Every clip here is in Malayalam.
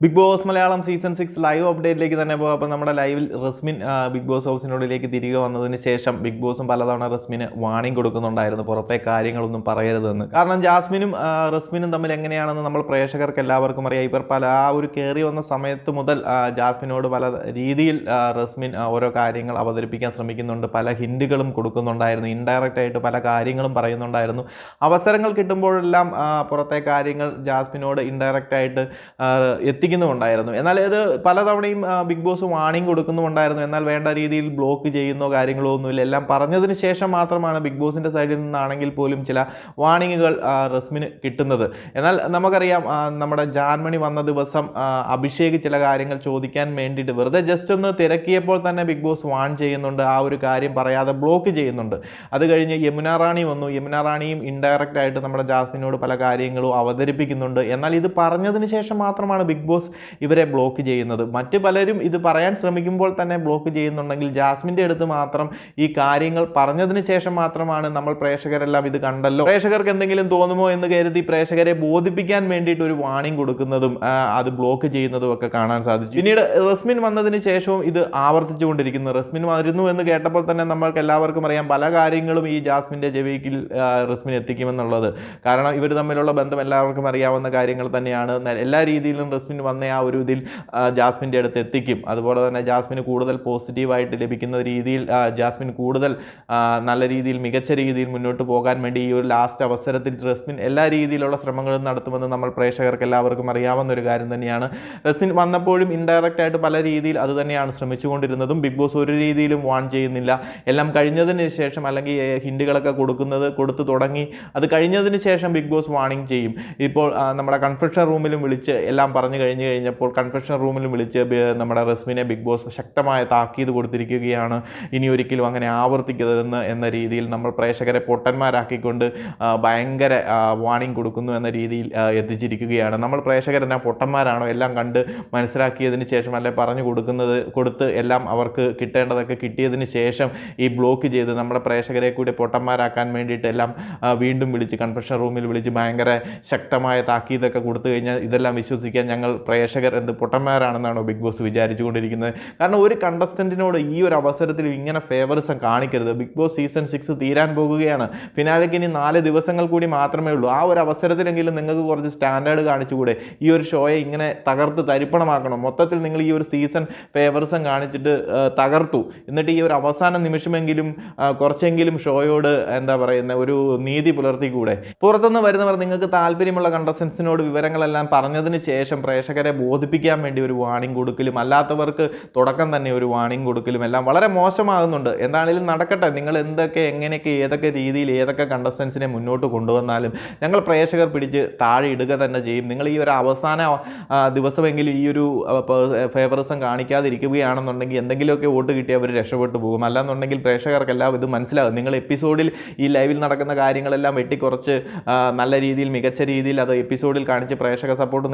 Bigg Boss Malayalam season six live അപ്ഡേറ്റിലേക്ക് തന്നെ പോകാം. അപ്പോൾ നമ്മുടെ ലൈവിൽ റസ്മിൻ ബിഗ് ബോസ് ഹൗസിനുള്ളിലേക്ക് തിരികെ വന്നതിന് ശേഷം ബിഗ് ബോസും പലതവണ റസ്മിന് വാണിംഗ് കൊടുക്കുന്നുണ്ടായിരുന്നു. പുറത്തെ കാര്യങ്ങളൊന്നും പറയരുതെന്ന്. കാരണം ജാസ്മിനും റസ്മിനും തമ്മിൽ എങ്ങനെയാണെന്ന് നമ്മൾ പ്രേക്ഷകർക്ക് എല്ലാവർക്കും അറിയാം. ഇവർ പല ആ ഒരു കയറി വന്ന സമയത്ത് മുതൽ ജാസ്മിനോട് പല രീതിയിൽ റസ്മിൻ ഓരോ കാര്യങ്ങൾ അവതരിപ്പിക്കാൻ ശ്രമിക്കുന്നുണ്ട്. പല ഹിൻഡുകളും കൊടുക്കുന്നുണ്ടായിരുന്നു. ഇൻഡയറക്റ്റ് ആയിട്ട് പല കാര്യങ്ങളും പറയുന്നുണ്ടായിരുന്നു. അവസരങ്ങൾ കിട്ടുമ്പോഴെല്ലാം പുറത്തെ കാര്യങ്ങൾ ജാസ്മിനോട് ഇൻഡയറക്റ്റ് ആയിട്ട് ആ, എത്തിക്കുന്നുമുണ്ടായിരുന്നു എന്നാൽ ഇത് പലതവണയും ബിഗ് ബോസ് വാണിംഗ് കൊടുക്കുന്നുമുണ്ടായിരുന്നു. എന്നാൽ വേണ്ട രീതിയിൽ ബ്ലോക്ക് ചെയ്യുന്നോ കാര്യങ്ങളോ ഒന്നുമില്ല. എല്ലാം പറഞ്ഞതിന് ശേഷം മാത്രമാണ് ബിഗ് ബോസിന്റെ സൈഡിൽ നിന്നാണെങ്കിൽ പോലും ചില വാണിങ്ങുകൾ റസ്മിന് കിട്ടുന്നത്. എന്നാൽ നമുക്കറിയാം നമ്മുടെ ജാൻമണി വന്ന ദിവസം അഭിഷേക് ചില കാര്യങ്ങൾ ചോദിക്കാൻ വേണ്ടിയിട്ട് വെറുതെ ജസ്റ്റ് ഒന്ന് തിരക്കിയപ്പോൾ തന്നെ ബിഗ് ബോസ് വാൺ ചെയ്യുന്നുണ്ട്. ആ ഒരു കാര്യം പറയാതെ ബ്ലോക്ക് ചെയ്യുന്നുണ്ട്. അത് കഴിഞ്ഞ് യമുന റാണി വന്നു. യമുന റാണിയും ഇൻഡയറക്റ്റ് ആയിട്ട് നമ്മുടെ ജാസ്മിനോട് പല കാര്യങ്ങളും അവതരിപ്പിക്കുന്നുണ്ട്. എന്നാൽ ഇത് പറഞ്ഞതിന് ശേഷം മാത്രമാണ് ബിഗ് ബോസ് ഇവരെ ബ്ലോക്ക് ചെയ്യുന്നത്. മറ്റ് പലരും ഇത് പറയാൻ ശ്രമിക്കുമ്പോൾ തന്നെ ബ്ലോക്ക് ചെയ്യുന്നുണ്ടെങ്കിൽ ജാസ്മിന്റെ അടുത്ത് മാത്രം ഈ കാര്യങ്ങൾ പറഞ്ഞതിന് ശേഷം മാത്രമാണ് നമ്മൾ പ്രേക്ഷകരെല്ലാം ഇത് കണ്ടല്ലോ. പ്രേക്ഷകർക്ക് എന്തെങ്കിലും തോന്നുമോ എന്ന് കരുതി പ്രേക്ഷകരെ ബോധിപ്പിക്കാൻ വേണ്ടിയിട്ട് ഒരു വാണിംഗ് കൊടുക്കുന്നതും അത് ബ്ലോക്ക് ചെയ്യുന്നതും ഒക്കെ കാണാൻ സാധിച്ചു. പിന്നീട് റസ്മിൻ വന്നതിന് ശേഷവും ഇത് ആവർത്തിച്ചുകൊണ്ടിരിക്കുന്നു. റസ്മിൻ വരുന്നു എന്ന് കേട്ടപ്പോൾ തന്നെ നമ്മൾക്ക് എല്ലാവർക്കും അറിയാം പല കാര്യങ്ങളും ഈ ജാസ്മിന്റെ ജവിക്കിൽ റസ്മിൻ എത്തിക്കുമെന്നുള്ളത്. കാരണം ഇവർ തമ്മിലുള്ള ബന്ധം എല്ലാവർക്കും അറിയാവുന്ന കാര്യങ്ങൾ തന്നെയാണ്. എല്ലാ രീതിയിലും റസ്മിൻ വന്ന ആ ഒരു ഇതിൽ ജാസ്മിന്റെ അടുത്ത് എത്തിക്കും. അതുപോലെ തന്നെ ജാസ്മിന് കൂടുതൽ പോസിറ്റീവായിട്ട് ലഭിക്കുന്ന രീതിയിൽ ജാസ്മിൻ കൂടുതൽ നല്ല രീതിയിൽ മികച്ച രീതിയിൽ മുന്നോട്ട് പോകാൻ വേണ്ടി ഈ ഒരു ലാസ്റ്റ് അവസരത്തിൽ റസ്മിൻ എല്ലാ രീതിയിലുള്ള ശ്രമങ്ങളും നടത്തുമെന്ന് നമ്മൾ പ്രേക്ഷകർക്ക് എല്ലാവർക്കും അറിയാവുന്ന ഒരു കാര്യം തന്നെയാണ്. റസ്മിൻ വന്നപ്പോഴും ഇൻഡയറക്റ്റ് ആയിട്ട് പല രീതിയിൽ അത് തന്നെയാണ് ശ്രമിച്ചുകൊണ്ടിരുന്നതും. ബിഗ് ബോസ് ഒരു രീതിയിലും വാൺ ചെയ്യുന്നില്ല. എല്ലാം കഴിഞ്ഞതിന് ശേഷം അല്ലെങ്കിൽ ഹിൻഡുകളൊക്കെ കൊടുക്കുന്നത് കൊടുത്തു തുടങ്ങി അത് കഴിഞ്ഞതിന് ശേഷം ബിഗ് ബോസ് വാണിംഗ് ചെയ്യും. ഇപ്പോൾ നമ്മുടെ കൺഫ്യൂഷൻ റൂമിലും വിളിച്ച് എല്ലാം പറഞ്ഞു കഴിഞ്ഞ് കഴിഞ്ഞപ്പോൾ കൺഫെഷൻ റൂമിൽ വിളിച്ച് നമ്മുടെ റസ്മിനെ ബിഗ് ബോസ് ശക്തമായ താക്കീത് കൊടുത്തിരിക്കുകയാണ്. ഇനി ഒരിക്കലും അങ്ങനെ ആവർത്തിക്കരുതെന്ന് എന്ന രീതിയിൽ നമ്മൾ പ്രേക്ഷകരെ പൊട്ടന്മാരാക്കിക്കൊണ്ട് ഭയങ്കര വാണിംഗ് കൊടുക്കുന്നു എന്ന രീതിയിൽ എത്തിച്ചിരിക്കുകയാണ്. നമ്മൾ പ്രേക്ഷകരെന്നാ പൊട്ടന്മാരാണോ എല്ലാം കണ്ട് മനസ്സിലാക്കിയതിന് ശേഷം അല്ലെ പറഞ്ഞു കൊടുക്കുന്നത് കൊടുത്ത് എല്ലാം അവർക്ക് കിട്ടേണ്ടതൊക്കെ കിട്ടിയതിന് ശേഷം ഈ ബ്ലോക്ക് ചെയ്ത് നമ്മുടെ പ്രേക്ഷകരെ കൂടി പൊട്ടന്മാരാക്കാൻ വേണ്ടിയിട്ട് എല്ലാം വീണ്ടും വിളിച്ച് കൺഫെഷൻ റൂമിൽ വിളിച്ച് ഭയങ്കര ശക്തമായ താക്കീതൊക്കെ കൊടുത്തു കഴിഞ്ഞാൽ ഇതെല്ലാം വിശ്വസിക്കാൻ ഞങ്ങൾ പ്രേക്ഷകർ എന്ത് പൊട്ടന്മാരാണെന്നാണോ ബിഗ് ബോസ് വിചാരിച്ചുകൊണ്ടിരിക്കുന്നത്. കാരണം ഒരു കണ്ടസ്റ്റന്റിനോട് ഈ ഒരു അവസരത്തിൽ ഇങ്ങനെ ഫേവറിസം കാണിക്കരുത്. ബിഗ് ബോസ് സീസൺ സിക്സ് തീരാൻ പോകുകയാണ്. ഫിനാലിക്ക് ഇനി നാല് ദിവസങ്ങൾ കൂടി മാത്രമേ ഉള്ളൂ. ആ ഒരു അവസരത്തിലെങ്കിലും നിങ്ങൾക്ക് കുറച്ച് സ്റ്റാൻഡേർഡ് കാണിച്ചുകൂടെ? ഈ ഒരു ഷോയെ ഇങ്ങനെ തകർത്ത് തരിപ്പണമാക്കണം? മൊത്തത്തിൽ നിങ്ങൾ ഈ ഒരു സീസൺ ഫേവറിസം കാണിച്ചിട്ട് തകർത്തു. എന്നിട്ട് ഈ ഒരു അവസാന നിമിഷമെങ്കിലും കുറച്ചെങ്കിലും ഷോയോട് എന്താ പറയുന്ന ഒരു നീതി പുലർത്തിക്കൂടെ? പുറത്തുനിന്ന് വരുന്നവർ നിങ്ങൾക്ക് താല്പര്യമുള്ള കണ്ടസ്റ്റൻസിനോട് വിവരങ്ങളെല്ലാം പറഞ്ഞതിന് ശേഷം പ്രേക്ഷകരെ ബോധിപ്പിക്കാൻ വേണ്ടി ഒരു വാണിംഗ് കൊടുക്കലും അല്ലാത്തവർക്ക് തുടക്കം തന്നെ ഒരു വാണിംഗ് കൊടുക്കലും എല്ലാം വളരെ മോശമാകുന്നുണ്ട്. എന്താണെങ്കിലും നടക്കട്ടെ നിങ്ങൾ എന്തൊക്കെ എങ്ങനെയൊക്കെ ഏതൊക്കെ രീതിയിൽ ഏതൊക്കെ കണ്ടസ്റ്റൻസിനെ മുന്നോട്ട് കൊണ്ടുവന്നാലും ഞങ്ങൾ പ്രേക്ഷകർ പിടിച്ച് താഴെ ഇടുക തന്നെ ചെയ്യും. നിങ്ങൾ ഈ ഒരു അവസാന ദിവസമെങ്കിലും ഈ ഒരു ഫേവറിസം കാണിക്കാതിരിക്കുകയാണെന്നുണ്ടെങ്കിൽ എന്തെങ്കിലുമൊക്കെ വോട്ട് കിട്ടി അവർ രക്ഷപ്പെട്ടു പോകും. അല്ലാന്നുണ്ടെങ്കിൽ പ്രേക്ഷകർക്കെല്ലാം ഇത് മനസ്സിലാകും. നിങ്ങൾ എപ്പിസോഡിൽ ഈ ലൈവിൽ നടക്കുന്ന കാര്യങ്ങളെല്ലാം വെട്ടിക്കുറച്ച് നല്ല രീതിയിൽ മികച്ച രീതിയിൽ അത് എപ്പിസോഡിൽ കാണിച്ച് പ്രേക്ഷക സപ്പോർട്ട്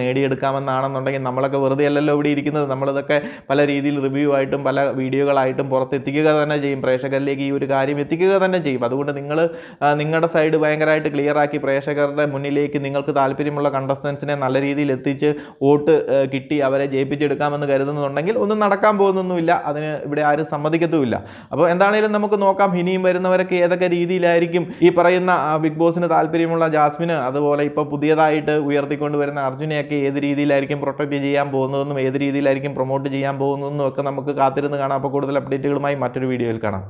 നേടിയെടുക്കാമെന്നാണെന്നുണ്ടെങ്കിൽ നമ്മളൊക്കെ വെറുതെ അല്ലല്ലോ ഇവിടെ ഇരിക്കുന്നത്. നമ്മളിതൊക്കെ പല രീതിയിൽ റിവ്യൂ ആയിട്ടും പല വീഡിയോകളായിട്ടും പുറത്തെത്തിക്കുക തന്നെ ചെയ്യും. പ്രേക്ഷകരിലേക്ക് ഈ ഒരു കാര്യം എത്തിക്കുക തന്നെ ചെയ്യും. അതുകൊണ്ട് നിങ്ങൾ നിങ്ങളുടെ സൈഡ് ഭയങ്കരമായിട്ട് ക്ലിയർ ആക്കി പ്രേക്ഷകരുടെ മുന്നിലേക്ക് നിങ്ങൾക്ക് താല്പര്യമുള്ള കണ്ടസ്റ്റൻസിനെ നല്ല രീതിയിൽ എത്തിച്ച് വോട്ട് കിട്ടി അവരെ ജയിപ്പിച്ചെടുക്കാമെന്ന് കരുതുന്നുണ്ടെങ്കിൽ ഒന്നും നടക്കാൻ പോകുന്നൊന്നുമില്ല. അതിന് ഇവിടെ ആരും സമ്മതിക്കത്തുമില്ല. അപ്പോൾ എന്താണേലും നമുക്ക് നോക്കാം. ഇനിയും വരുന്നവരൊക്കെ ഏതൊക്കെ രീതിയിലായിരിക്കും ഈ പറയുന്ന ബിഗ് ബോസിന് താല്പര്യമുള്ള ജാസ്മിന് അതുപോലെ ഇപ്പോൾ പുതിയതായിട്ട് ഉയർത്തിക്കൊണ്ട് വരുന്ന അർജുനെയൊക്കെ ഏത് രീതിയിലായിരിക്കും പ്രൊട്ടക്റ്റ് ചെയ്യാൻ പോകുന്നതെന്നും ഏത് രീതിയിലായിരിക്കും പ്രൊമോട്ട് ചെയ്യാൻ പോകുന്നതെന്നും ഒക്കെ നമുക്ക് കാത്തിരുന്ന് കാണാം. അപ്പോൾ കൂടുതൽ അപ്ഡേറ്റുകളുമായി മറ്റൊരു വീഡിയോയിൽ കാണാം.